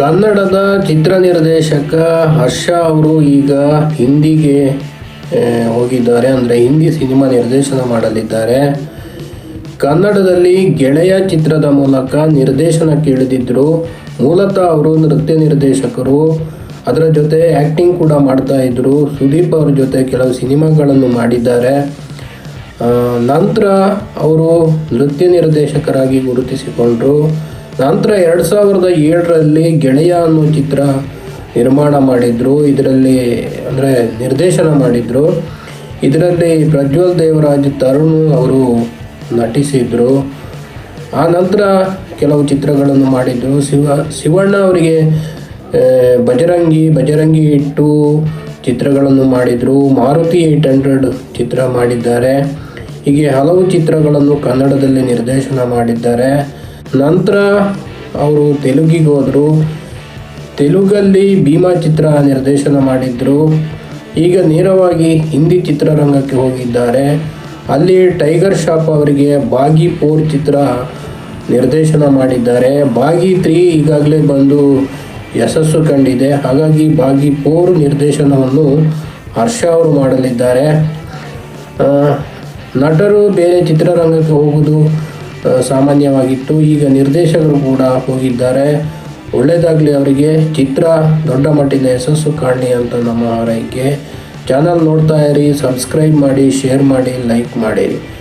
ಕನ್ನಡದ ಚಿತ್ರ ನಿರ್ದೇಶಕ ಹರ್ಷ ಅವರು ಈಗ ಹಿಂದಿಗೆ ಹೋಗಿದ್ದಾರೆ. ಅಂದರೆ ಹಿಂದಿ ಸಿನಿಮಾ ನಿರ್ದೇಶನ ಮಾಡಲಿದ್ದಾರೆ. ಕನ್ನಡದಲ್ಲಿ ಗೆಳೆಯ ಚಿತ್ರದ ಮೂಲಕ ನಿರ್ದೇಶನ ಕೇಳಿದಿದ್ದರು ಮೂಲತಃ ಅವರು ನೃತ್ಯ ನಿರ್ದೇಶಕರು. ಅದರ ಜೊತೆ ಆ್ಯಕ್ಟಿಂಗ್ ಕೂಡ ಮಾಡ್ತಾ ಇದ್ದರು ಸುದೀಪ್ ಅವ್ರ ಜೊತೆ ಕೆಲವು ಸಿನಿಮಾಗಳನ್ನು ಮಾಡಿದ್ದಾರೆ. ನಂತರ ಅವರು ನೃತ್ಯ ನಿರ್ದೇಶಕರಾಗಿ ಗುರುತಿಸಿಕೊಂಡರು. ನಂತರ ಎರಡು ಸಾವಿರದ ಏಳರಲ್ಲಿ ಗೆಳೆಯ ಅನ್ನೋ ಚಿತ್ರ ನಿರ್ಮಾಣ ಮಾಡಿದರು. ಇದರಲ್ಲಿ ಅಂದರೆ ನಿರ್ದೇಶನ ಮಾಡಿದರು. ಇದರಲ್ಲಿ ಪ್ರಜ್ವಲ್ ದೇವರಾಜ್ ತರುಣ್ ಅವರು ನಟಿಸಿದರು. ಆ ನಂತರ ಕೆಲವು ಚಿತ್ರಗಳನ್ನು ಮಾಡಿದ್ರು. ಶಿವ, ಶಿವಣ್ಣ ಅವರಿಗೆ ಬಜರಂಗಿ ಬಜರಂಗಿ ಟು ಚಿತ್ರಗಳನ್ನು ಮಾಡಿದರು. ಮಾರುತಿ ಏಯ್ಟ್ ಹಂಡ್ರೆಡ್ ಚಿತ್ರ ಮಾಡಿದ್ದಾರೆ. ಹೀಗೆ ಹಲವು ಚಿತ್ರಗಳನ್ನು ಕನ್ನಡದಲ್ಲಿ ನಿರ್ದೇಶನ ಮಾಡಿದ್ದಾರೆ. ನಂತರ ಅವರು ತೆಲುಗಿಗೆ ಹೋದರು. ತೆಲುಗಲ್ಲಿ ಭೀಮಾ ಚಿತ್ರ ನಿರ್ದೇಶನ ಮಾಡಿದ್ದರು ಈಗ ನೇರವಾಗಿ ಹಿಂದಿ ಚಿತ್ರರಂಗಕ್ಕೆ ಹೋಗಿದ್ದಾರೆ. ಅಲ್ಲಿ ಟೈಗರ್ ಶಾಪ್ ಅವರಿಗೆ ಬಾಗಿ ಫೋರ್ ಚಿತ್ರ ನಿರ್ದೇಶನ ಮಾಡಿದ್ದಾರೆ. ಬಾಗಿ ತ್ರೀ ಈಗಾಗಲೇ ಬಂದು ಯಶಸ್ಸು ಕಂಡಿದೆ. ಹಾಗಾಗಿ ಬಾಗಿ ಫೋರ್ ನಿರ್ದೇಶನವನ್ನು ಹರ್ಷ ಅವರು ಮಾಡಲಿದ್ದಾರೆ. ನಟರು ಬೇರೆ ಚಿತ್ರರಂಗಕ್ಕೆ ಹೋಗುವುದು ಸಾಮಾನ್ಯವಾಗಿತ್ತು. ಈಗ ನಿರ್ದೇಶಕರು ಕೂಡ ಹೋಗಿದ್ದಾರೆ. ಒಳ್ಳೆಯದಾಗಲಿ ಅವರಿಗೆ. ಚಿತ್ರ ದೊಡ್ಡ ಮಟ್ಟಿನ ಯಶಸ್ಸು ಕಾಣಲಿ ಅಂತ ನಮ್ಮ ಆರೈಕೆ ಚಾನಲ್ ನೋಡ್ತಾ ಇರಿ, ಸಬ್ಸ್ಕ್ರೈಬ್ ಮಾಡಿ, ಶೇರ್ ಮಾಡಿ, ಲೈಕ್ ಮಾಡಿ.